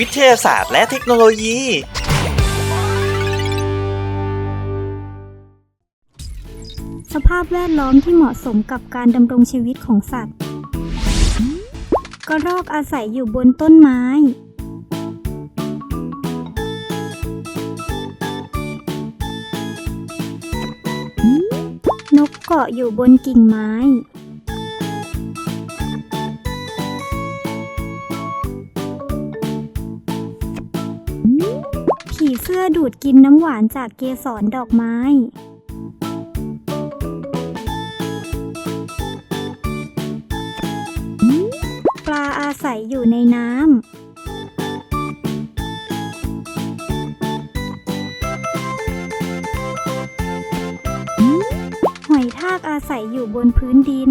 วิทยาศาสตร์และเทคโนโลยี สภาพแวดล้อมที่เหมาะสมกับการดำรงชีวิตของสัตว์ กระรอกอาศัยอยู่บนต้นไม้ นกเกาะอยู่บนกิ่งไม้ ผีเสื้อดูดกินน้ำหวานจากเกสรดอกไม้ปลาอาศัยอยู่ในน้ำหอยทากอาศัยอยู่บนพื้นดิน